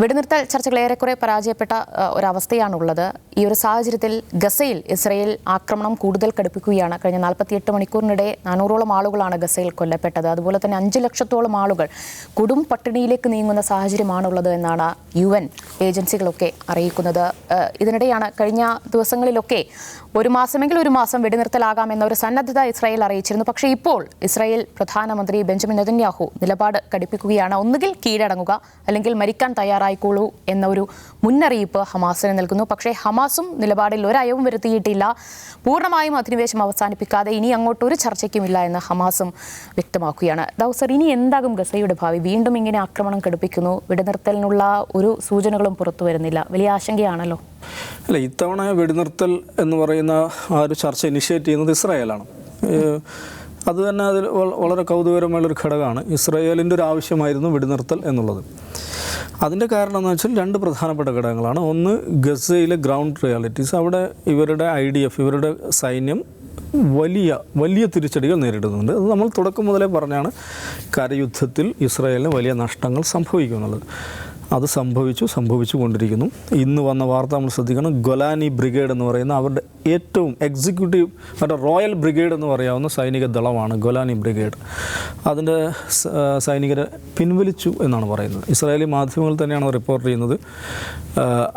വെടിനിർത്തൽ ചർച്ചകൾ ഏറെക്കുറെ പരാജയപ്പെട്ട ഒരവസ്ഥയാണുള്ളത്. ഈ ഒരു സാഹചര്യത്തിൽ ഗസയിൽ ഇസ്രയേൽ ആക്രമണം കൂടുതൽ കടുപ്പിക്കുകയാണ്. കഴിഞ്ഞ നാൽപ്പത്തിയെട്ട് മണിക്കൂറിനിടെ നാനൂറോളം ആളുകളാണ് ഗസയിൽ കൊല്ലപ്പെട്ടത്. അതുപോലെ തന്നെ അഞ്ച് ലക്ഷത്തോളം ആളുകൾ കൊടും പട്ടിണിയിലേക്ക് നീങ്ങുന്ന സാഹചര്യമാണുള്ളത് എന്നാണ് യു എൻ ഏജൻസികളൊക്കെ അറിയിക്കുന്നത്. ഇതിനിടെയാണ് കഴിഞ്ഞ ദിവസങ്ങളിലൊക്കെ ഒരു മാസമെങ്കിൽ ഒരു മാസം വെടിനിർത്തലാകാം എന്ന ഒരു സന്നദ്ധത ഇസ്രായേൽ അറിയിച്ചിരുന്നു. പക്ഷേ ഇപ്പോൾ ഇസ്രായേൽ പ്രധാനമന്ത്രി ബെഞ്ചമിൻ നെതന്യാഹു നിലപാട് കടുപ്പിക്കുകയാണ്. ഒന്നുകിൽ കീഴടങ്ങുക അല്ലെങ്കിൽ മരിക്കാൻ തയ്യാറായിക്കോളൂ എന്ന ഒരു മുന്നറിയിപ്പ് ഹമാസിന് നൽകുന്നു. പക്ഷേ ഹമാസും നിലപാടിൽ ഒരയവും വരുത്തിയിട്ടില്ല. പൂർണമായും അധിനിവേശം അവസാനിപ്പിക്കാതെ ഇനി അങ്ങോട്ട് ഒരു ചർച്ചയ്ക്കുമില്ല എന്ന് ഹമാസും വ്യക്തമാക്കുകയാണ്. ദൗസർ ഇനി എന്താകും ഗസയുടെ ഭാവി? വീണ്ടും ഇങ്ങനെ ആക്രമണം കെടുപ്പിക്കുന്നു. വെടിനിർത്തലിനുള്ള ഒരു സൂചനകളും പുറത്തു വരുന്നില്ല. വലിയ ആശങ്കയാണല്ലോ. അല്ല ഇത്തവണ വെടിനിർത്തൽ എന്ന് പറയുന്ന ആ ഒരു ചർച്ച ഇനിഷ്യേറ്റ് ചെയ്യുന്നത് ഇസ്രായേലാണ്. അത് തന്നെ അതിൽ വളരെ കൗതുകരമായുള്ളൊരു ഘടകമാണ്. ഇസ്രായേലിന്റെ ഒരു ആവശ്യമായിരുന്നു വെടിനിർത്തൽ എന്നുള്ളത്. അതിന്റെ കാരണം എന്ന് വെച്ചാൽ രണ്ട് പ്രധാനപ്പെട്ട ഘടകങ്ങളാണ്. ഒന്ന് ഗസയിലെ ഗ്രൗണ്ട് റിയാലിറ്റീസ് അവിടെ ഇവരുടെ ഐ ഡി എഫ് ഇവരുടെ സൈന്യം വലിയ വലിയ തിരിച്ചടികൾ നേരിടുന്നുണ്ട്. അത് നമ്മൾ തുടക്കം മുതലേ പറഞ്ഞാണ് കരയുദ്ധത്തിൽ ഇസ്രായേലിന് വലിയ നഷ്ടങ്ങൾ സംഭവിക്കുമെന്നുള്ളത് അത് സംഭവിച്ചു സംഭവിച്ചു കൊണ്ടിരിക്കുന്നു. ഇന്ന് വന്ന വാർത്ത നമ്മൾ ശ്രദ്ധിക്കണം. ഗൊലാനി ബ്രിഗേഡ് എന്ന് പറയുന്ന അവരുടെ ഏറ്റവും എക്സിക്യൂട്ടീവ് മറ്റേ റോയൽ ബ്രിഗേഡ് എന്ന് പറയാവുന്ന സൈനിക ദളമാണ് ഗൊലാനി ബ്രിഗേഡ്. അതിന്റെ സൈനികരെ പിൻവലിച്ചു എന്നാണ് പറയുന്നത്. ഇസ്രായേലി മാധ്യമങ്ങൾ തന്നെയാണ് റിപ്പോർട്ട് ചെയ്യുന്നത്.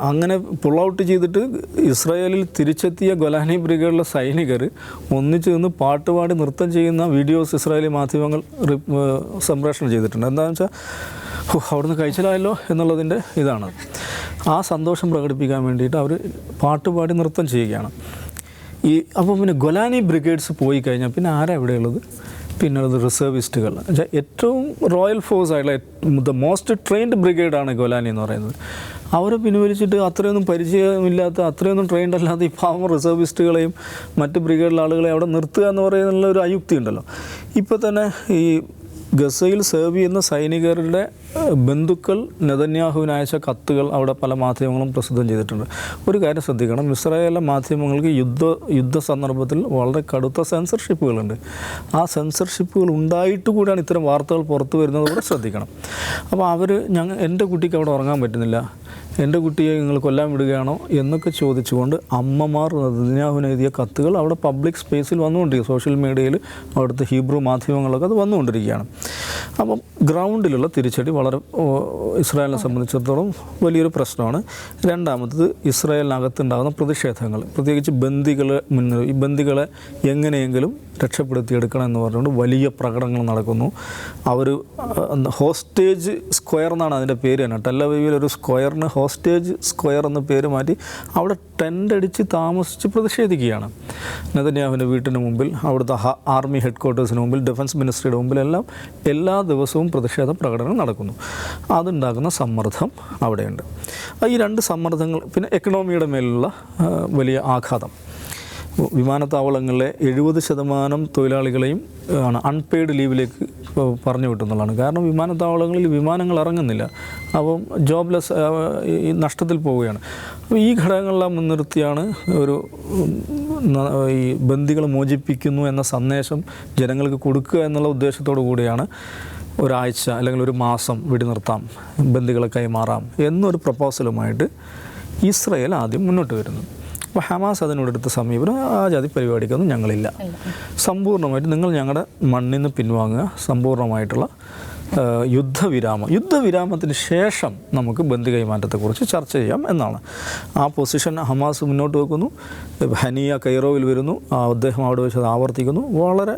അങ്ങനെ പുൾ ഔട്ട് ചെയ്തിട്ട് ഇസ്രായേലിൽ തിരിച്ചെത്തിയ ഗൊലാനി ബ്രിഗേഡിലെ സൈനികർ ഒന്നിച്ചു നിന്ന് പാട്ടുപാടി നൃത്തം ചെയ്യുന്ന വീഡിയോസ് ഇസ്രായേലി മാധ്യമങ്ങൾ സംപ്രേഷണം ചെയ്തിട്ടുണ്ട്. എന്താണെന്ന് വെച്ചാൽ അവിടുന്ന് കഴിച്ചിലായല്ലോ എന്നുള്ളതിന്റെ ഇതാണ്. ആ സന്തോഷം പ്രകടിപ്പിക്കാൻ വേണ്ടിയിട്ട് അവർ പാട്ടുപാടി നൃത്തം ചെയ്യുകയാണ്. ഈ അപ്പോൾ പിന്നെ ഗൊലാനി ബ്രിഗേഡ്സ് പോയി കഴിഞ്ഞാൽ പിന്നെ ആരാ പിന്നെ ഉള്ളത് റിസർവിസ്റ്റുകൾ. ഏറ്റവും റോയൽ ഫോഴ്സ് ആയിട്ടുള്ള ദ മോസ്റ്റ് ട്രെയിൻഡ് ബ്രിഗേഡാണ് ഗൊലാനി എന്ന് പറയുന്നത്. അവരെ പിൻവലിച്ചിട്ട് അത്രയൊന്നും പരിചയമില്ലാത്ത അത്രയൊന്നും ട്രെയിൻഡ് അല്ലാത്ത ഈ പാവം റിസർവിസ്റ്റുകളെയും മറ്റ് ബ്രിഗേഡിലെ ആളുകളെയും അവിടെ നിർത്തുക എന്ന് പറയുന്നുള്ള ഒരു അയുക്തി ഉണ്ടല്ലോ. ഇപ്പോൾ തന്നെ ഈ ഗസയിൽ സേവ് ചെയ്യുന്ന സൈനികരുടെ ബന്ധുക്കൾ നെതന്യാഹുവിന് അയച്ച കത്തുകൾ അവിടെ പല മാധ്യമങ്ങളും പ്രസിദ്ധം ചെയ്തിട്ടുണ്ട്. ഒരു കാര്യം ശ്രദ്ധിക്കണം. ഇസ്രായേലിലെ മാധ്യമങ്ങൾക്ക് യുദ്ധ യുദ്ധ സന്ദർഭത്തിൽ വളരെ കടുത്ത സെൻസർഷിപ്പുകളുണ്ട് ആ സെൻസർഷിപ്പുകൾ ഉണ്ടായിട്ട് കൂടിയാണ് ഇത്തരം വാർത്തകൾ പുറത്തു വരുന്നത് കൂടെ ശ്രദ്ധിക്കണം. അപ്പോൾ അവർ ഞങ്ങൾ എന്റെ കുട്ടിക്ക് അവിടെ ഉറങ്ങാൻ പറ്റുന്നില്ല. എന്റെ കുട്ടിയെ നിങ്ങൾ കൊല്ലാൻ വിടുകയാണോ എന്നൊക്കെ ചോദിച്ചുകൊണ്ട് അമ്മമാർ നദിനാഹുവിന് എഴുതിയ കത്തുകൾ അവിടെ പബ്ലിക് സ്പേസിൽ വന്നുകൊണ്ടിരിക്കുക സോഷ്യൽ മീഡിയയിൽ അവിടുത്തെ ഹീബ്രു മാധ്യമങ്ങളൊക്കെ അത് വന്നുകൊണ്ടിരിക്കുകയാണ്. അപ്പം ഗ്രൗണ്ടിലുള്ള തിരിച്ചടി വളരെ ഇസ്രായേലിനെ സംബന്ധിച്ചിടത്തോളം വലിയൊരു പ്രശ്നമാണ്. രണ്ടാമത്തത് ഇസ്രായേലിനകത്തുണ്ടാകുന്ന പ്രതിഷേധങ്ങൾ. പ്രത്യേകിച്ച് ബന്ദികളെ മുന്നിൽ ഈ ബന്ദികളെ എങ്ങനെയെങ്കിലും രക്ഷപ്പെടുത്തിയെടുക്കണം എന്ന് പറഞ്ഞുകൊണ്ട് വലിയ പ്രകടനങ്ങൾ നടക്കുന്നു. അവർ ഹോസ്റ്റേജ് സ്ക്വയർ എന്നാണ് അതിന്റെ പേര് തന്നെ. ടെല്ലവീവിൽ ഒരു സ്ക്വയറിന് ഹോസ്റ്റേജ് സ്ക്വയർ എന്ന പേര് മാറ്റി അവിടെ ടെന്റ് അടിച്ച് താമസിച്ച് പ്രതിഷേധിക്കുകയാണ്. നെതന്യാഹുവിന്റെ വീട്ടിന് മുമ്പിൽ അവിടുത്തെ ആർമി ഹെഡ് ക്വാർട്ടേഴ്സിന് മുമ്പിൽ ഡിഫൻസ് മിനിസ്ട്രിയുടെ മുമ്പിലെല്ലാം എല്ലാ ദിവസവും പ്രതിഷേധ പ്രകടനം നടക്കുന്നു. അതുണ്ടാകുന്ന സമ്മർദ്ദം അവിടെയുണ്ട്. ഈ രണ്ട് സമ്മർദ്ദങ്ങൾ പിന്നെ എക്കണോമിയുടെ മേലുള്ള വലിയ ആഘാതം. വിമാനത്താവളങ്ങളിലെ എഴുപത് ശതമാനം തൊഴിലാളികളെയും ആണ് അൺപെയ്ഡ് ലീവിലേക്ക് പറഞ്ഞു വിട്ടുന്നുള്ളതാണ്. കാരണം വിമാനത്താവളങ്ങളിൽ വിമാനങ്ങൾ ഇറങ്ങുന്നില്ല. അപ്പം ജോബ്ലെസ് നഷ്ടത്തിൽ പോവുകയാണ്. അപ്പോൾ ഈ ഘടകങ്ങളെല്ലാം മുൻനിർത്തിയാണ് ഒരു ഈ ബന്ദികളെ മോചിപ്പിക്കുന്നു എന്ന സന്ദേശം ജനങ്ങൾക്ക് കൊടുക്കുക എന്നുള്ള ഉദ്ദേശത്തോടു കൂടിയാണ് ഒരാഴ്ച അല്ലെങ്കിൽ ഒരു മാസം വെടിനിർത്താം ബന്ദികളെ കൈമാറാം എന്നൊരു പ്രപ്പോസലുമായിട്ട് ഇസ്രയേൽ ആദ്യം മുന്നോട്ട് വരുന്നു. അപ്പോൾ ഹമാസ് അതിനോടെടുത്ത സമീപനം ആ ജാതി പരിപാടിക്കൊന്നും ഞങ്ങളില്ല. സമ്പൂർണമായിട്ട് നിങ്ങൾ ഞങ്ങളുടെ മണ്ണിൽ നിന്ന് പിൻവാങ്ങുക സമ്പൂർണമായിട്ടുള്ള യുദ്ധവിരാമം. യുദ്ധവിരാമത്തിന് ശേഷം നമുക്ക് ബന്ധു കൈമാറ്റത്തെക്കുറിച്ച് ചർച്ച ചെയ്യാം എന്നാണ്. ആ പൊസിഷൻ ഹമാസ് മുന്നോട്ട് വെക്കുന്നു. ഹനിയ കൈറോവിൽ വരുന്നു. ആ അദ്ദേഹം അവിടെ വെച്ച് അത് ആവർത്തിക്കുന്നു. വളരെ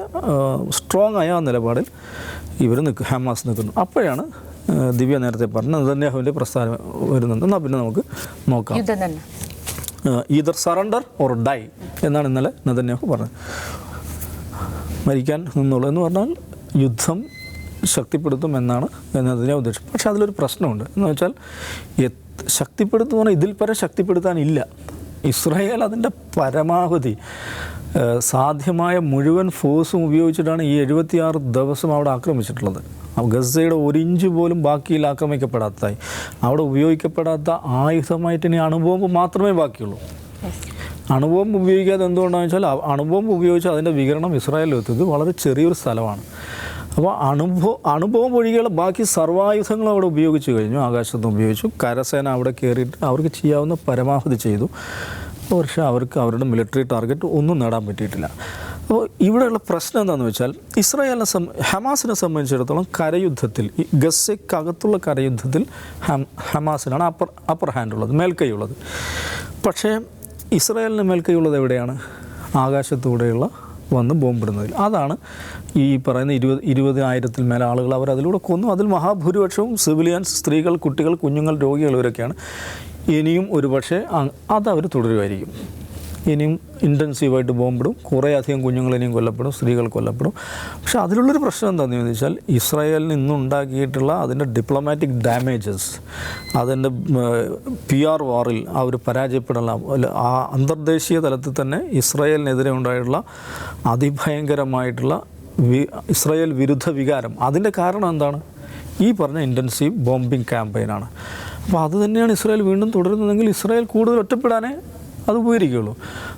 സ്ട്രോങ് ആയ നിലപാടിൽ ഇവർ നിൽക്കും ഹമാസ് നിൽക്കുന്നു. അപ്പോഴാണ് ദിവ്യ നേരത്തെ പറഞ്ഞ നെതന്യാഹുവിന്റെ പ്രസ്ഥാനം വരുന്നുണ്ട്. എന്നാൽ പിന്നെ നമുക്ക് നോക്കാം. ഈദർ സറണ്ടർ ഓർ ഡൈ എന്നാണ് ഇന്നലെ നെതന്യാഹു പറഞ്ഞത്. മരിക്കാൻ നിന്നുള്ളൂ എന്ന് പറഞ്ഞാൽ യുദ്ധം ശക്തിപ്പെടുത്തും എന്നാണ് എന്നതിനെ ഉദ്ദേശം പക്ഷെ അതിലൊരു പ്രശ്നമുണ്ട്. എന്ന് വെച്ചാൽ ശക്തിപ്പെടുത്തുന്ന ശക്തിപ്പെടുത്തും പറഞ്ഞാൽ ഇതിൽ പരം ശക്തിപ്പെടുത്താനില്ല ഇസ്രായേൽ അതിന്റെ പരമാവധി സാധ്യമായ മുഴുവൻ ഫോഴ്സും ഉപയോഗിച്ചിട്ടാണ് ഈ എഴുപത്തിയാറ് ദിവസം അവിടെ ആക്രമിച്ചിട്ടുള്ളത്. ഗസയുടെ ഒരു ഇഞ്ച് പോലും ബാക്കിയിൽ ആക്രമിക്കപ്പെടാത്തതായി. അവിടെ ഉപയോഗിക്കപ്പെടാത്ത ആയുധമായിട്ട് ഇനി അണുബോംബ് മാത്രമേ ബാക്കിയുള്ളൂ. അണുബോംബ് ഉപയോഗിക്കാതെ എന്തുകൊണ്ടാണെന്ന് വെച്ചാൽ അണുബോംബ് ഉപയോഗിച്ച് അതിന്റെ വികരണം ഇസ്രായേലിൽ എത്തുന്നത് വളരെ ചെറിയൊരു സ്ഥലമാണ്. അപ്പോൾ അനുഭവം അനുഭവം ഒഴികെയുള്ള ബാക്കി സർവായുധങ്ങൾ അവിടെ ഉപയോഗിച്ചു കഴിഞ്ഞു. ആകാശത്ത് ഉപയോഗിച്ചു. കരസേന അവിടെ കയറിയിട്ട് അവർക്ക് ചെയ്യാവുന്ന പരമാവധി ചെയ്തു. പക്ഷേ അവർക്ക് അവരുടെ മിലിറ്ററി ടാർഗറ്റ് ഒന്നും നേടാൻ പറ്റിയിട്ടില്ല. അപ്പോൾ ഇവിടെയുള്ള പ്രശ്നം എന്താണെന്ന് വെച്ചാൽ ഇസ്രായേലിനെ സം ഹമാസിനെ സംബന്ധിച്ചിടത്തോളം കരയുദ്ധത്തിൽ ഈ ഗസയ്ക്കകത്തുള്ള കരയുദ്ധത്തിൽ ഹം ഹമാസിനാണ് അപ്പർ അപ്പർ ഹാൻഡ് ഉള്ളത് മേൽക്കൈയുള്ളത്. പക്ഷേ ഇസ്രായേലിന് മേൽക്കൈയുള്ളത് എവിടെയാണ്? ആകാശത്തൂടെയുള്ള വന്ന് ബോംബിടുന്നതിൽ അതാണ് ഈ പറയുന്ന ഇരുപത് ഇരുപതിനായിരത്തിൽ മേലെ ആളുകൾ അവർ അതിലൂടെ കൊന്നു. അതിൽ മഹാഭൂരിപക്ഷവും സിവിലിയൻസ് സ്ത്രീകൾ കുട്ടികൾ കുഞ്ഞുങ്ങൾ രോഗികൾ ഇവരൊക്കെയാണ്. ഇനിയും ഒരുപക്ഷെ അതവർ തുടരുമായിരിക്കും. ഇനിയും ഇന്റൻസീവായിട്ട് ബോംബിടും. കുറേ അധികം കുഞ്ഞുങ്ങൾ ഇനിയും കൊല്ലപ്പെടും സ്ത്രീകൾ കൊല്ലപ്പെടും. പക്ഷെ അതിലുള്ളൊരു പ്രശ്നം എന്താണെന്ന് ചോദിച്ചാൽ ഇസ്രായേലിന് ഇന്നുണ്ടാക്കിയിട്ടുള്ള അതിന്റെ ഡിപ്ലോമാറ്റിക് ഡാമേജസ് അതിന്റെ പി ആർ വാറിൽ അവർ പരാജയപ്പെടല അല്ല, ആ അന്തർദേശീയ തലത്തിൽ തന്നെ ഇസ്രായേലിനെതിരെ ഉണ്ടായിട്ടുള്ള അതിഭയങ്കരമായിട്ടുള്ള വി ഇസ്രായേൽ വിരുദ്ധ വികാരം. അതിന്റെ കാരണം എന്താണ്? ഈ പറഞ്ഞ ഇന്റൻസീവ് ബോംബിംഗ് ക്യാമ്പയിനാണ് അപ്പോൾ അത് തന്നെയാണ് ഇസ്രായേൽ വീണ്ടും തുടരുന്നതെങ്കിൽ ഇസ്രായേൽ കൂടുതൽ ഒറ്റപ്പെടാനേ അത് ഉപകരിക്കുകയുള്ളൂ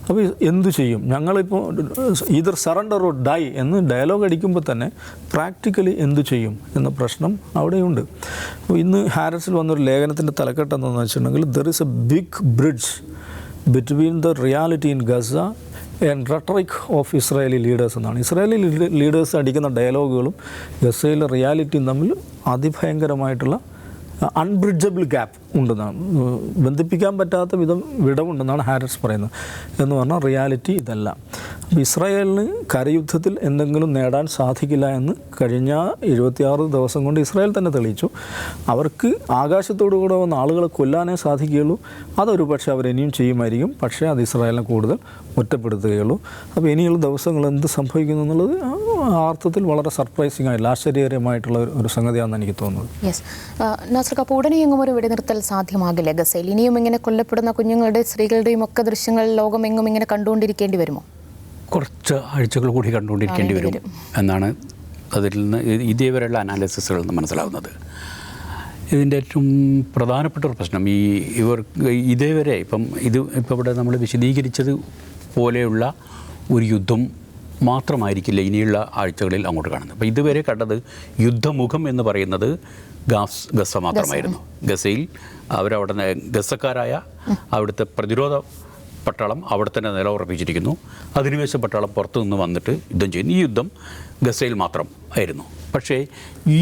അപ്പോൾ എന്തു ചെയ്യും? ഞങ്ങളിപ്പോൾ ഇതർ സറണ്ടർ ഓർ ഡൈ എന്ന് ഡയലോഗ് അടിക്കുമ്പോൾ തന്നെ പ്രാക്ടിക്കലി എന്തു ചെയ്യും എന്ന പ്രശ്നം അവിടെയുണ്ട്. അപ്പോൾ ഇന്ന് ഹാരസിൽ വന്നൊരു ലേഖനത്തിന്റെ തലക്കെട്ട് എന്താണെന്ന് വെച്ചിട്ടുണ്ടെങ്കിൽ there is a big bridge between the reality in Gaza and rhetoric of Israeli leaders എന്നാണ്. ഇസ്രായേലി ലീഡേഴ്സ് അടിക്കുന്ന ഡയലോഗുകളും ഗസയിലെ റിയാലിറ്റിയും തമ്മിൽ അതിഭയങ്കരമായിട്ടുള്ള അൺബ്രിഡ്ജബിൾ ഗ്യാപ്പ് ഉണ്ടെന്നാണ്. ബന്ധിപ്പിക്കാൻ പറ്റാത്ത വിധം വിടവുണ്ടെന്നാണ് ഹാരിസ് പറയുന്നത്. എന്ന് പറഞ്ഞാൽ റിയാലിറ്റി ഇതല്ല. ഇസ്രായേലിന് കരയുദ്ധത്തിൽ എന്തെങ്കിലും നേടാൻ സാധിക്കില്ല എന്ന് കഴിഞ്ഞ എഴുപത്തിയാറ് ദിവസം കൊണ്ട് ഇസ്രായേൽ തന്നെ തെളിയിച്ചു. അവർക്ക് ആകാശത്തോടു കൂടെ വന്ന ആളുകളെ കൊല്ലാനേ സാധിക്കുകയുള്ളൂ. അതൊരു പക്ഷേ അവർ ഇനിയും ചെയ്യുമായിരിക്കും. പക്ഷേ അത് ഇസ്രായേലിനെ കൂടുതൽ ഒറ്റപ്പെടുത്തുകയുള്ളൂ. അപ്പോൾ ഇനിയുള്ള ദിവസങ്ങൾ എന്ത് സംഭവിക്കുന്നു എന്നുള്ളത് ആ അർത്ഥത്തിൽ വളരെ സർപ്രൈസിംഗ് ആയിട്ടുള്ള ആശ്ചര്യകരമായിട്ടുള്ള ഒരു- സംഗതിയാണെന്ന് എനിക്ക് തോന്നുന്നത്. യെസ് നാസർ അപ്പോൾ ഉടനെയെങ്ങും ഒരു വെടിനിർത്തൽ സാധ്യമാകില്ല? ഗസയിൽ ഇനിയും ഇങ്ങനെ കൊല്ലപ്പെടുന്ന കുഞ്ഞുങ്ങളുടെ സ്ത്രീകളുടെയും ഒക്കെ ദൃശ്യങ്ങൾ ലോകമെങ്ങും ഇങ്ങനെ കണ്ടുകൊണ്ടിരിക്കേണ്ടി വരുമോ? കുറച്ച് ആഴ്ചകൾ കൂടി കണ്ടുകൊണ്ടിരിക്കേണ്ടി വരും എന്നാണ് അതിൽ നിന്ന് ഇതേവരെയുള്ള അനാലിസിസുകളിൽ നിന്ന് മനസ്സിലാവുന്നത്. ഇതിന്റെ ഏറ്റവും പ്രധാനപ്പെട്ട ഒരു പ്രശ്നം ഈ ഇവർ ഇതേവരെ ഇപ്പം ഇത് ഇപ്പോൾ ഇവിടെ നമ്മൾ വിശദീകരിച്ചത് പോലെയുള്ള ഒരു യുദ്ധം മാത്രമായിരിക്കില്ല ഇനിയുള്ള ആഴ്ചകളിൽ അങ്ങോട്ട് കാണുന്നത്. അപ്പോൾ ഇതുവരെ കണ്ടത് യുദ്ധമുഖം എന്ന് പറയുന്നത് ഗാസ് ഗസ മാത്രമായിരുന്നു. ഗസയിൽ അവരവിടെ ഗസക്കാരായ അവിടുത്തെ പ്രതിരോധ പട്ടാളം അവിടെ തന്നെ നിലവുറപ്പിച്ചിരിക്കുന്നു അധിനിവേശ പട്ടാളം പുറത്തു നിന്ന് വന്നിട്ട് യുദ്ധം ചെയ്യുന്നു. ഈ യുദ്ധം ഗസയിൽ മാത്രം ആയിരുന്നു. പക്ഷേ ഈ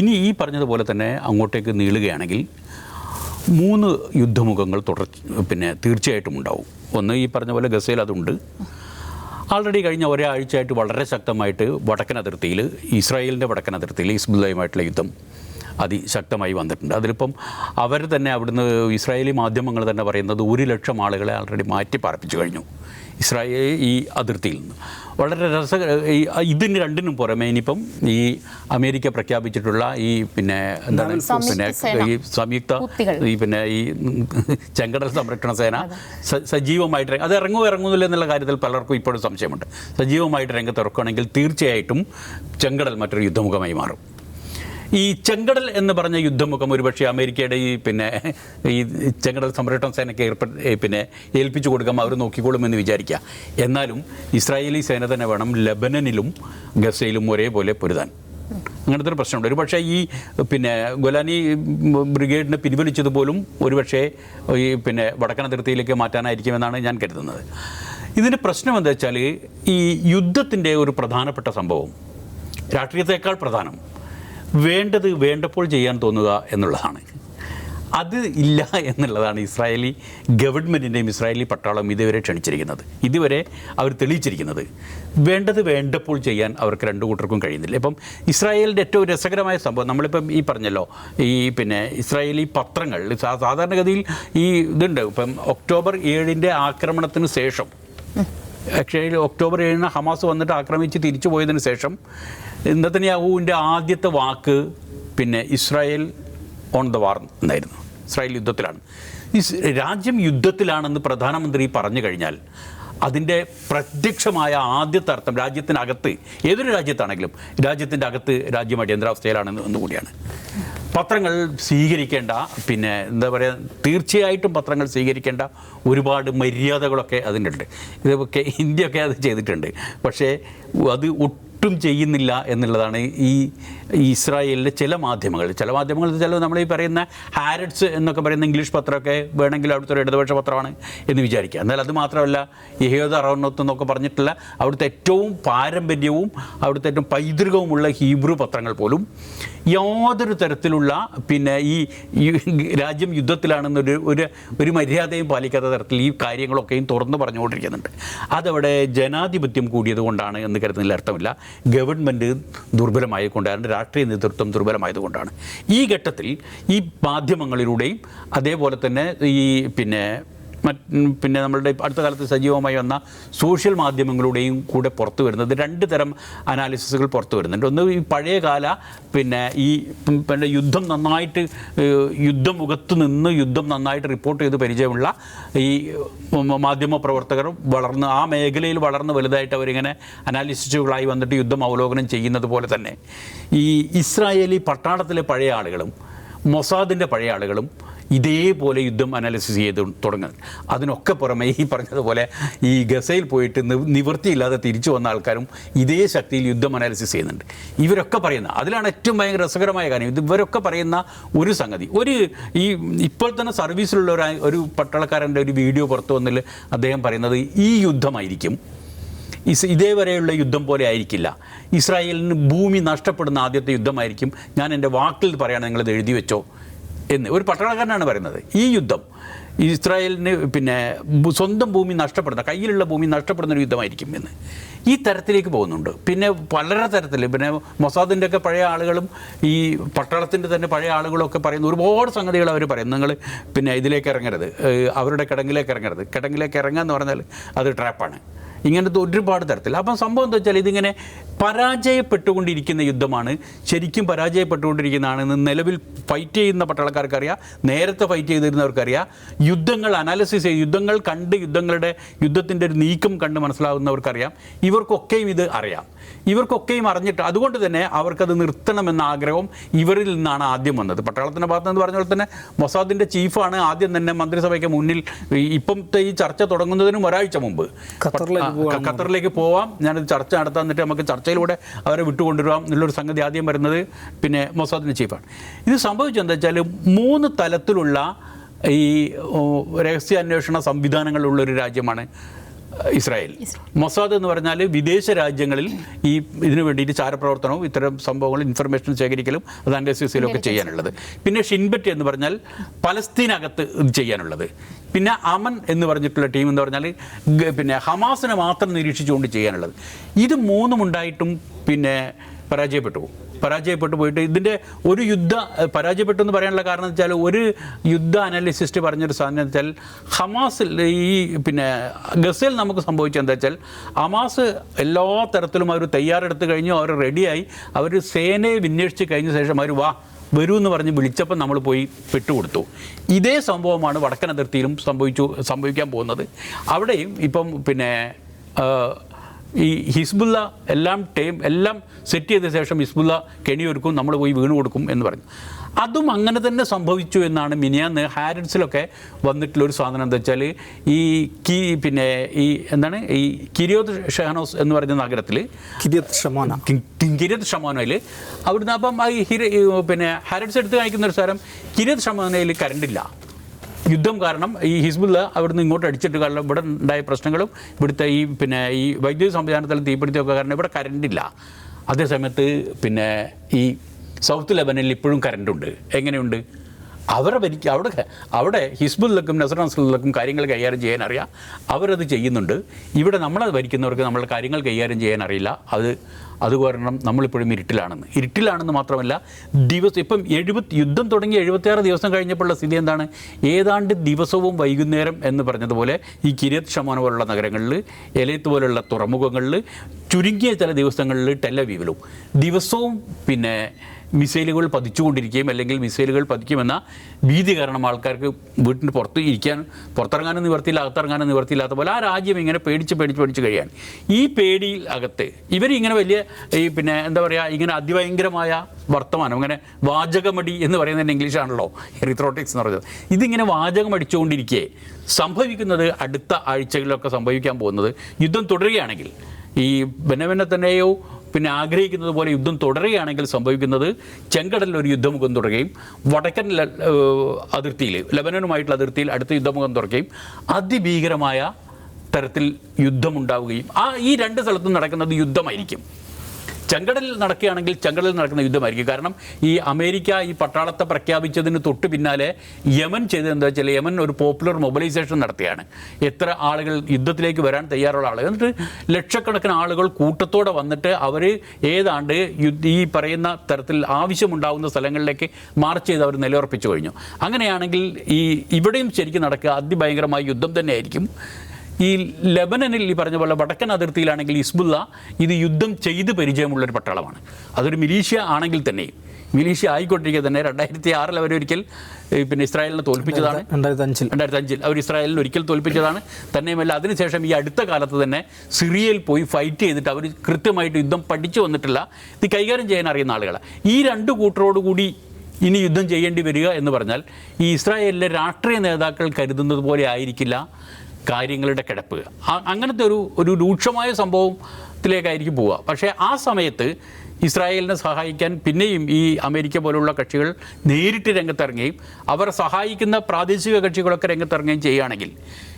ഇനി ഈ പറഞ്ഞതുപോലെ തന്നെ അങ്ങോട്ടേക്ക് നീളുകയാണെങ്കിൽ മൂന്ന് യുദ്ധമുഖങ്ങൾ തുടർ പിന്നെ തീർച്ചയായിട്ടും ഉണ്ടാവും. ഒന്ന് ഈ പറഞ്ഞ പോലെ ഗസയിൽ അതുണ്ട്. ആൾറെഡി കഴിഞ്ഞ ഒരാഴ്ചയായിട്ട് വളരെ ശക്തമായിട്ട് വടക്കൻ അതിർത്തിയിൽ ഇസ്രായേലിന്റെ വടക്കൻ അതിർത്തിയിൽ ഇസ്ബുദ്ധയുമായിട്ടുള്ള യുദ്ധം അതിശക്തമായി വന്നിട്ടുണ്ട്. അതിലിപ്പം അവർ തന്നെ അവിടുന്ന് ഇസ്രായേലി മാധ്യമങ്ങൾ തന്നെ പറയുന്നത് ഒരു ലക്ഷം ആളുകളെ ആൾറെഡി മാറ്റി പാർപ്പിച്ചു കഴിഞ്ഞു. ഇസ്രായേൽ ഈ അതിർത്തിയിൽ നിന്ന്. വളരെ രസ ഈ ഇതിന് രണ്ടിനും പുറമെ ഇനിയിപ്പം ഈ അമേരിക്ക പ്രഖ്യാപിച്ചിട്ടുള്ള ഈ പിന്നെ എന്താണ് പിന്നെ ഈ സംയുക്ത ഈ പിന്നെ ഈ ചെങ്കടൽ സംരക്ഷണ സേന സജീവമായിട്ട് അത് ഇറങ്ങുമോ ഇറങ്ങുന്നില്ല എന്നുള്ള കാര്യത്തിൽ പലർക്കും ഇപ്പോഴും സംശയമുണ്ട്. സജീവമായിട്ട് രംഗത്ത് ഇറക്കുകയാണെങ്കിൽ തീർച്ചയായിട്ടും ചെങ്കടൽ മറ്റൊരു യുദ്ധമുഖമായി മാറും. ഈ ചെങ്കടൽ എന്ന് പറഞ്ഞ യുദ്ധമുഖം ഒരുപക്ഷെ അമേരിക്കയുടെ ഈ പിന്നെ ഈ ചെങ്കടൽ സംരക്ഷണ സേനയ്ക്ക് ഏർപ്പെ പിന്നെ ഏൽപ്പിച്ചു കൊടുക്കാം അവർ നോക്കിക്കോളും എന്ന് വിചാരിക്കുക. എന്നാലും ഇസ്രായേലി സേന തന്നെ വേണം ലബനനിലും ഗസയിലും ഒരേപോലെ പൊരുതാൻ. അങ്ങനത്തെ ഒരു പ്രശ്നമുണ്ട്. ഒരുപക്ഷെ ഈ പിന്നെ ഗൊലാനി ബ്രിഗേഡിനെ പിൻവലിച്ചത് പോലും ഒരുപക്ഷെ ഈ പിന്നെ വടക്കൻ അതിർത്തിയിലേക്ക് മാറ്റാനായിരിക്കുമെന്നാണ് ഞാൻ കരുതുന്നത്. ഇതിന്റെ പ്രശ്നം എന്താ വെച്ചാൽ ഈ യുദ്ധത്തിന്റെ ഒരു പ്രധാനപ്പെട്ട സംഭവം രാഷ്ട്രീയത്തെക്കാൾ പ്രധാനം. വേണ്ടത് വേണ്ടപ്പോൾ ചെയ്യാൻ തോന്നുക എന്നുള്ളതാണ്. അത് ഇല്ല എന്നുള്ളതാണ് ഇസ്രായേലി ഗവൺമെന്റിന്റെയും ഇസ്രായേലി പട്ടാളം ഇതുവരെ ക്ഷണിച്ചിരിക്കുന്നത്. ഇതുവരെ അവർ തെളിയിച്ചിരിക്കുന്നത്. വേണ്ടത് വേണ്ടപ്പോൾ ചെയ്യാൻ അവർക്ക് രണ്ടു കൂട്ടർക്കും കഴിയുന്നില്ല. ഇപ്പം ഇസ്രായേലിന്റെ ഏറ്റവും രസകരമായ സംഭവം നമ്മളിപ്പം ഈ പറഞ്ഞല്ലോ ഈ പിന്നെ ഇസ്രായേലി പത്രങ്ങൾ സാധാരണഗതിയിൽ ഈ ഇതുണ്ട്. ഇപ്പം ഒക്ടോബർ ഏഴിന്റെ ആക്രമണത്തിന് ശേഷം ആക്ച്വലി ഒക്ടോബർ ഏഴിന് ഹമാസ് വന്നിട്ട് ആക്രമിച്ച് തിരിച്ചു പോയതിന് ശേഷം നെതന്യാഹുവിന്റെ ആദ്യത്തെ വാക്ക് പിന്നെ ഇസ്രായേൽ ഓൺ ദ വാർ എന്നായിരുന്നു. ഇസ്രായേൽ യുദ്ധത്തിലാണ്. രാജ്യം യുദ്ധത്തിലാണെന്ന് പ്രധാനമന്ത്രി പറഞ്ഞു കഴിഞ്ഞാൽ അതിന്റെ പ്രത്യക്ഷമായ ആദ്യത്തെ അർത്ഥം രാജ്യത്തിനകത്ത് ഏതൊരു രാജ്യത്താണെങ്കിലും രാജ്യത്തിന്റെ അകത്ത് രാജ്യം അടിയന്തരാവസ്ഥയിലാണെന്ന് എന്നുകൂടിയാണ് പത്രങ്ങൾ സ്വീകരിക്കേണ്ട പിന്നെ എന്താ പറയുക തീർച്ചയായിട്ടും പത്രങ്ങൾ സ്വീകരിക്കേണ്ട ഒരുപാട് മര്യാദകളൊക്കെ അതിന്റെ ഉണ്ട് ഇതൊക്കെ ഇന്ത്യയൊക്കെ അത് ചെയ്തിട്ടുണ്ട്. പക്ഷേ അത് ഒട്ടും ഒട്ടും ചെയ്യുന്നില്ല എന്നുള്ളതാണ് ഈ ഇസ്രായേലിലെ ചില മാധ്യമങ്ങൾ. ചില മാധ്യമങ്ങൾ വെച്ചാൽ നമ്മൾ ഈ പറയുന്ന ഹാരറ്റ്സ് എന്നൊക്കെ പറയുന്ന ഇംഗ്ലീഷ് പത്രമൊക്കെ വേണമെങ്കിൽ അവിടുത്തെ ഒരു ഇടതുപക്ഷ പത്രമാണ് എന്ന് വിചാരിക്കുക. എന്നാൽ അത് മാത്രമല്ല യഹോദ അറോണത്ത് എന്നൊക്കെ പറഞ്ഞിട്ടുള്ള അവിടുത്തെ ഏറ്റവും പാരമ്പര്യവും അവിടുത്തെ ഏറ്റവും പൈതൃകവുമുള്ള ഹീബ്രു പത്രങ്ങൾ പോലും യാതൊരു തരത്തിലുള്ള പിന്നെ ഈ രാജ്യം യുദ്ധത്തിലാണെന്നൊരു ഒരു ഒരു മര്യാദയും പാലിക്കാത്ത തരത്തിൽ ഈ കാര്യങ്ങളൊക്കെയും തുറന്നു പറഞ്ഞുകൊണ്ടിരിക്കുന്നുണ്ട്. അതവിടെ ജനാധിപത്യം കൂടിയത് കൊണ്ടാണ് എന്ന് കരുതുന്നതിൽ അർത്ഥമില്ല. ഗവൺമെന്റ് ദുർബലമായതുകൊണ്ടാണ് രാഷ്ട്രീയ നേതൃത്വം ദുർബലമായതുകൊണ്ടാണ്. ഈ ഘട്ടത്തിൽ ഈ മാധ്യമങ്ങളിലൂടെയും അതേപോലെ തന്നെ ഈ പിന്നെ പിന്നെ നമ്മളുടെ അടുത്ത കാലത്ത് സജീവമായി വന്ന സോഷ്യൽ മാധ്യമങ്ങളുടെയും കൂടെ പുറത്തു വരുന്നത് രണ്ട് തരം അനാലിസിസുകൾ പുറത്തു വരുന്നുണ്ട്. ഒന്ന് ഈ പഴയകാല പിന്നെ ഈ പിന്നെ യുദ്ധം നന്നായിട്ട് യുദ്ധമുഖത്ത് നിന്ന് യുദ്ധം നന്നായിട്ട് റിപ്പോർട്ട് ചെയ്ത് പരിചയമുള്ള ഈ മാധ്യമ പ്രവർത്തകർ വളർന്ന് ആ മേഖലയിൽ വളർന്ന് വലുതായിട്ട് അവരിങ്ങനെ അനാലിസിസുകളായി വന്നിട്ട് യുദ്ധം അവലോകനം ചെയ്യുന്നത് പോലെ തന്നെ. ഈ ഇസ്രായേലി പട്ടാളത്തിലെ പഴയ ആളുകളും മൊസാദിന്റെ പഴയ ആളുകളും ഇതേപോലെ യുദ്ധം അനാലിസിസ് ചെയ്ത് തുടങ്ങുന്നത്. അതിനൊക്കെ പുറമെ ഈ പറഞ്ഞതുപോലെ ഈ ഗസയിൽ പോയിട്ട് നിവൃത്തിയില്ലാതെ തിരിച്ചു വന്ന ആൾക്കാരും ഇതേ ശക്തിയിൽ യുദ്ധം അനാലിസിസ് ചെയ്യുന്നുണ്ട്. ഇവരൊക്കെ പറയുന്ന അതിലാണ് ഏറ്റവും ഭയങ്കര രസകരമായ കാര്യം. ഇത് ഇവരൊക്കെ പറയുന്ന ഒരു സംഗതി. ഒരു ഈ ഇപ്പോൾ തന്നെ സർവീസിലുള്ള ഒരു ഒരു പട്ടാളക്കാരന്റെ ഒരു വീഡിയോ പുറത്തു വന്നതിൽ അദ്ദേഹം പറയുന്നത് ഈ യുദ്ധമായിരിക്കും. ഇസ് ഇതേവരെയുള്ള യുദ്ധം പോലെ ആയിരിക്കില്ല. ഇസ്രായേലിന് ഭൂമി നഷ്ടപ്പെടുന്ന ആദ്യത്തെ യുദ്ധമായിരിക്കും. ഞാൻ എന്റെ വാക്കിൽ പറയാണ് നിങ്ങളിത് എഴുതി വെച്ചോ. എന്ന് ഒരു പട്ടാളക്കാരനാണ് പറയുന്നത്. ഈ യുദ്ധം ഇസ്രായേലിന് പിന്നെ സ്വന്തം ഭൂമി നഷ്ടപ്പെടുന്ന കയ്യിലുള്ള ഭൂമി നഷ്ടപ്പെടുന്ന ഒരു യുദ്ധമായിരിക്കും എന്ന് ഈ തരത്തിലേക്ക് പോകുന്നുണ്ട്. പിന്നെ പല തരത്തിൽ പിന്നെ മൊസാദിന്റെ ഒക്കെ പഴയ ആളുകളും ഈ പട്ടാളത്തിന്റെ തന്നെ പഴയ ആളുകളൊക്കെ പറയുന്ന ഒരുപാട് സംഗതികൾ അവർ പറയും. നിങ്ങൾ പിന്നെ ഇതിലേക്ക് ഇറങ്ങരുത്. അവരുടെ കിടങ്ങിലേക്ക് ഇറങ്ങരുത്. കിടങ്ങിലേക്ക് ഇറങ്ങുക എന്ന് പറഞ്ഞാൽ അത് ട്രാപ്പാണ് ഇങ്ങനത്തെ ഒരുപാട് തരത്തിൽ അപ്പം സംഭവം എന്താ വെച്ചാൽ ഇതിങ്ങനെ പരാജയപ്പെട്ടുകൊണ്ടിരിക്കുന്ന യുദ്ധമാണ്. ശരിക്കും പരാജയപ്പെട്ടുകൊണ്ടിരിക്കുന്നതാണെന്ന് നിലവിൽ ഫൈറ്റ് ചെയ്യുന്ന പട്ടാളക്കാർക്കറിയാം. നേരത്തെ ഫൈറ്റ് ചെയ്തിരുന്നവർക്കറിയാം. യുദ്ധങ്ങൾ അനാലിസിസ് ചെയ്ത് യുദ്ധങ്ങൾ കണ്ട് യുദ്ധങ്ങളുടെ യുദ്ധത്തിന്റെ ഒരു നീക്കം കണ്ട് മനസ്സിലാവുന്നവർക്കറിയാം. ഇവർക്കൊക്കെയും ഇത് അറിയാം. ഇവർക്കൊക്കെയും അറിഞ്ഞിട്ട് അതുകൊണ്ട് തന്നെ അവർക്കത് നിർത്തണമെന്ന ആഗ്രഹം ഇവരിൽ നിന്നാണ് ആദ്യം വന്നത്. പട്ടാളത്തിന്റെ ഭാഗത്ത് നിന്ന് പറഞ്ഞ പോലെ തന്നെ മൊസാദിന്റെ ചീഫാണ് ആദ്യം തന്നെ മന്ത്രിസഭയ്ക്ക് മുന്നിൽ ഇപ്പം ഈ ചർച്ച തുടങ്ങുന്നതിനും ഒരാഴ്ച മുമ്പ്. പോകാൻ ഖത്തറിലേക്ക് പോവാം. ഞാനത് ചർച്ച നടത്താൻ എന്നിട്ട് നമുക്ക് ചർച്ചയിലൂടെ അവരെ വിട്ടുകൊണ്ടുവരാം. എന്നുള്ളൊരു സംഗതി ആദ്യം വരുന്നത് പിന്നെ മൊസാദിന്റെ ചീഫാണ് ഇത് സംഭവിച്ചെന്താ വെച്ചാൽ മൂന്ന് തലത്തിലുള്ള ഈ രഹസ്യ രഹസ്യാന്വേഷണ സംവിധാനങ്ങളുള്ള ഒരു രാജ്യമാണ് ഇസ്രായേൽ. മൊസാദ് എന്ന് പറഞ്ഞാൽ വിദേശ രാജ്യങ്ങളിൽ ഈ ഇതിനു വേണ്ടിയിട്ട് ചാരപ്രവർത്തനവും ഇത്തരം സംഭവങ്ങൾ ഇൻഫർമേഷൻ ശേഖരിക്കലും അത് അനാലിസിസ് ചെയ്യലും ഒക്കെ ചെയ്യാനുള്ളത്. പിന്നെ ഷിൻബറ്റ് എന്ന് പറഞ്ഞാൽ പലസ്തീനകത്ത് ഇത് ചെയ്യാനുള്ളത്. പിന്നെ അമൻ എന്ന് പറഞ്ഞിട്ടുള്ള ടീം എന്ന് പറഞ്ഞാൽ പിന്നെ ഹമാസിനെ മാത്രം നിരീക്ഷിച്ചുകൊണ്ട് ചെയ്യാനുള്ളത്. ഇത് മൂന്നും ഉണ്ടായിട്ടും പിന്നെ പരാജയപ്പെട്ടു. പരാജയപ്പെട്ടു പോയിട്ട് ഇതിന്റെ ഒരു യുദ്ധ പരാജയപ്പെട്ടു എന്ന് പറയാനുള്ള കാരണം എന്ന് വെച്ചാൽ ഒരു യുദ്ധ അനാലിസിസ്റ്റ് പറഞ്ഞൊരു സാധനം എന്ന് വെച്ചാൽ ഹമാസിൽ ഈ പിന്നെ ഗസയിൽ നമുക്ക് സംഭവിച്ചെന്താ വെച്ചാൽ ഹമാസ് എല്ലാ തരത്തിലും അവർ തയ്യാറെടുത്ത് കഴിഞ്ഞു അവർ റെഡിയായി അവർ സേനയെ വിന്യസിച്ച് കഴിഞ്ഞ ശേഷം അവർ വാ വരൂ എന്ന് പറഞ്ഞ് വിളിച്ചപ്പോൾ നമ്മൾ പോയി പെട്ടുകൊടുത്തു. ഇതേ സംഭവമാണ് വടക്കൻ അതിർത്തിയിലും സംഭവിച്ചു സംഭവിക്കാൻ പോകുന്നത്. അവിടെയും ഇപ്പം പിന്നെ ഈ ഹിസ്ബുല്ല എല്ലാം ടേം എല്ലാം സെറ്റ് ചെയ്ത ശേഷം ഹിസ്ബുല്ല കെണിയൊരുക്കും നമ്മൾ പോയി വീണ് കൊടുക്കും എന്ന് പറഞ്ഞു. അതും അങ്ങനെ തന്നെ സംഭവിച്ചു എന്നാണ് മിനിയാന്ന് വന്നിട്ടുള്ള വന്നിട്ടുള്ളൊരു സാധനം എന്താ വെച്ചാൽ ഈ കി പിന്നെ ഈ എന്താണ് ഈ കിരിയോത് ഷെഹനോസ് എന്ന് പറയുന്ന നഗരത്തിൽ കിരിയത് ഷമാന. കിരിയത് ഷമാനയിൽ അവിടുന്ന് അപ്പം ഈ ഹിര പിന്നെ ഹാരഡ്സ് എടുത്ത് കാണിക്കുന്ന ഒരു സ്ഥലം കിരിയത് ഷമാനയിൽ കറണ്ടില്ല യുദ്ധം കാരണം ഈ ഹിസ്ബുല്ല അവിടുന്ന് ഇങ്ങോട്ട് അടിച്ചിട്ട് കാരണം ഇവിടെ ഉണ്ടായ പ്രശ്നങ്ങളും ഇവിടുത്തെ ഈ പിന്നെ ഈ വൈദ്യുതി സംവിധാനത്തിൽ തീപിടുത്തമൊക്കെ കാരണം ഇവിടെ കറണ്ടില്ല അതേ സമയത്ത് പിന്നെ ഈ സൗത്ത് ലെബനിൽ ഇപ്പോഴും കറണ്ടുണ്ട് എങ്ങനെയുണ്ട്? അവരെ ഭരിക്കുക അവിടെ അവിടെ ഹിസ്ബുല്ലക്കും നസർ നസറാൻസുലക്കും കാര്യങ്ങൾ കൈകാര്യം ചെയ്യാൻ അറിയാം. അവരത് ചെയ്യുന്നുണ്ട്. ഇവിടെ നമ്മളെ ഭരിക്കുന്നവർക്ക് നമ്മളെ കാര്യങ്ങൾ കൈകാര്യം ചെയ്യാൻ അറിയില്ല. അത് അത് കാരണം നമ്മളിപ്പോഴും ഇരുട്ടിലാണെന്ന്. ഇരുട്ടിലാണെന്ന് മാത്രമല്ല ദിവസം ഇപ്പം എഴുപത്തി യുദ്ധം തുടങ്ങി എഴുപത്തിയാറ് ദിവസം കഴിഞ്ഞപ്പോഴുള്ള സ്ഥിതി എന്താണ്? ഏതാണ്ട് ദിവസവും വൈകുന്നേരം എന്ന് പറഞ്ഞതുപോലെ ഈ കിരിയത് ഷമാന പോലുള്ള നഗരങ്ങളിൽ എലയത്ത് പോലുള്ള തുറമുഖങ്ങളിൽ ചുരുങ്ങിയ ചില ദിവസങ്ങളിൽ ടെല്ലവീവിലും ദിവസവും പിന്നെ മിസൈലുകൾ പതിച്ചുകൊണ്ടിരിക്കുകയും അല്ലെങ്കിൽ മിസൈലുകൾ പതിക്കുമെന്ന ഭീതി കാരണം ആൾക്കാർക്ക് വീട്ടിന് പുറത്ത് ഇരിക്കാൻ പുറത്തിറങ്ങാനും നിവർത്തിയില്ല അകത്തിറങ്ങാനും നിവർത്തിയില്ലാത്ത പോലെ ആ രാജ്യം ഇങ്ങനെ പേടിച്ച് പേടിച്ച് പേടിച്ച് കഴിയാൻ ഈ പേടിയിൽ അകത്ത് ഇവരിങ്ങനെ വലിയ ഈ പിന്നെ എന്താ പറയുക ഇങ്ങനെ അതിഭയങ്കരമായ വർത്തമാനം ഇങ്ങനെ വാചകമടി എന്ന് പറയുന്നത് ഇംഗ്ലീഷാണല്ലോ എറിത്രോട്ടിക്സ് എന്ന് പറയുന്നത്. ഇതിങ്ങനെ വാചകം അടിച്ചുകൊണ്ടിരിക്കെ സംഭവിക്കുന്നത് അടുത്ത ആഴ്ചകളിലൊക്കെ സംഭവിക്കാൻ പോകുന്നത്. യുദ്ധം തുടരുകയാണെങ്കിൽ ഈ ബെനവനെ തന്നെയോ പിന്നെ ആഗ്രഹിക്കുന്നത് പോലെ യുദ്ധം തുടരുകയാണെങ്കിൽ സംഭവിക്കുന്നത് ചെങ്കടലിൽ ഒരു യുദ്ധമുഖം തുടരുകയും വടക്കൻ അതിർത്തിയിൽ ലബനനുമായിട്ടുള്ള അതിർത്തിയിൽ അടുത്ത യുദ്ധമുഖം തുറക്കുകയും അതിഭീകരമായ തരത്തിൽ യുദ്ധമുണ്ടാവുകയും ആ ഈ രണ്ട് സ്ഥലത്തും നടക്കുന്നത് യുദ്ധമായിരിക്കും. ചെങ്കടലിൽ നടക്കുകയാണെങ്കിൽ ചെങ്കടലിൽ നടക്കുന്ന യുദ്ധമായിരിക്കും. കാരണം ഈ അമേരിക്ക ഈ പട്ടാളത്തെ പ്രഖ്യാപിച്ചതിന് തൊട്ട് പിന്നാലെ യമൻ ചെയ്തത് എന്താ വെച്ചാൽ യമൻ ഒരു പോപ്പുലർ മൊബിലൈസേഷൻ നടത്തിയാണ്. എത്ര ആളുകൾ യുദ്ധത്തിലേക്ക് വരാൻ തയ്യാറുള്ള ആളുകൾ. എന്നിട്ട് ലക്ഷക്കണക്കിന് ആളുകൾ കൂട്ടത്തോടെ വന്നിട്ട് അവർ ഏതാണ്ട് ഈ പറയുന്ന തരത്തിൽ ആവശ്യമുണ്ടാകുന്ന സ്ഥലങ്ങളിലേക്ക് മാർച്ച് ചെയ്ത് അവർ നിലയുറപ്പിച്ചു കഴിഞ്ഞു. അങ്ങനെയാണെങ്കിൽ ഈ ഇവിടെയും ശരിക്കും നടക്കുക. അതിഭയങ്കരമായ യുദ്ധം തന്നെയായിരിക്കും. ഈ ലെബനനിൽ ഈ പറഞ്ഞ പോലെ വടക്കൻ അതിർത്തിയിലാണെങ്കിൽ ഹിസ്ബുല്ല ഇത് യുദ്ധം ചെയ്ത് പരിചയമുള്ളൊരു പട്ടാളമാണ്. അതൊരു മിലീഷ്യ ആണെങ്കിൽ തന്നെയും മിലീഷ്യ ആയിക്കൊണ്ടിരിക്കുക തന്നെ രണ്ടായിരത്തി ആറിൽ അവരൊരിക്കൽ പിന്നെ ഇസ്രായേലിനെ തോൽപ്പിച്ചതാണ്. രണ്ടായിരത്തി അഞ്ചിൽ രണ്ടായിരത്തി അഞ്ചിൽ അവർ ഇസ്രായേലിൽ ഒരിക്കൽ തോൽപ്പിച്ചതാണ്. തന്നെയുമല്ല അതിനുശേഷം ഈ അടുത്ത കാലത്ത് തന്നെ സിറിയയിൽ പോയി ഫൈറ്റ് ചെയ്തിട്ട് അവർ കൃത്യമായിട്ട് യുദ്ധം പഠിച്ചു വന്നിട്ടില്ല. ഇത് കൈകാര്യം ചെയ്യാൻ അറിയുന്ന ആളുകളാണ് ഈ രണ്ട് കൂട്ടരോടുകൂടി ഇനി യുദ്ധം ചെയ്യേണ്ടി വരിക എന്ന് പറഞ്ഞാൽ ഈ ഇസ്രായേലിലെ രാഷ്ട്രീയ നേതാക്കൾ കരുതുന്നത് പോലെ ആയിരിക്കില്ല. കാര്യങ്ങളുടെ കിടപ്പ്. അങ്ങനത്തെ ഒരു ഒരു രൂക്ഷമായ സംഭവത്തിലേക്കായിരിക്കും പോവുക. പക്ഷേ ആ സമയത്ത് ഇസ്രായേലിനെ സഹായിക്കാൻ പിന്നെയും ഈ അമേരിക്ക പോലുള്ള കക്ഷികൾ നേരിട്ട് രംഗത്തിറങ്ങുകയും അവർ സഹായിക്കുന്ന പ്രാദേശിക കക്ഷികളൊക്കെ രംഗത്തിറങ്ങുകയും ചെയ്യുകയാണെങ്കിൽ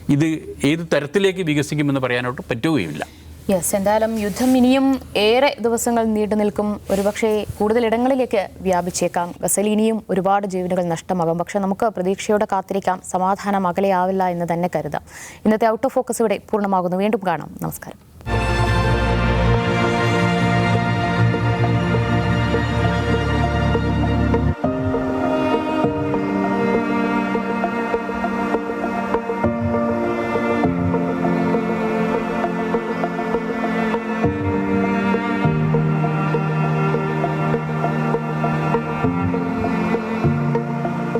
ഇത് ഏത് തരത്തിലേക്ക് വികസിക്കുമെന്ന് പറയാനോട്ട് പറ്റുകയുമില്ല. യെസ് എന്തായാലും യുദ്ധം ഇനിയും ഏറെ ദിവസങ്ങൾ നീണ്ടു നിൽക്കും. ഒരുപക്ഷെ കൂടുതൽ ഇടങ്ങളിലേക്ക് വ്യാപിച്ചേക്കാം. ഗസൽ ഇനിയും ഒരുപാട് ജീവനുകൾ നഷ്ടമാകും. പക്ഷെ നമുക്ക് പ്രതീക്ഷയോടെ കാത്തിരിക്കാം. സമാധാനം അകലെയാവില്ല എന്ന് തന്നെ കരുതാം. ഇന്നത്തെ ഔട്ട് ഓഫ് ഫോക്കസ് ഇവിടെ പൂർണമാകുന്നു. വീണ്ടും കാണാം. നമസ്കാരം.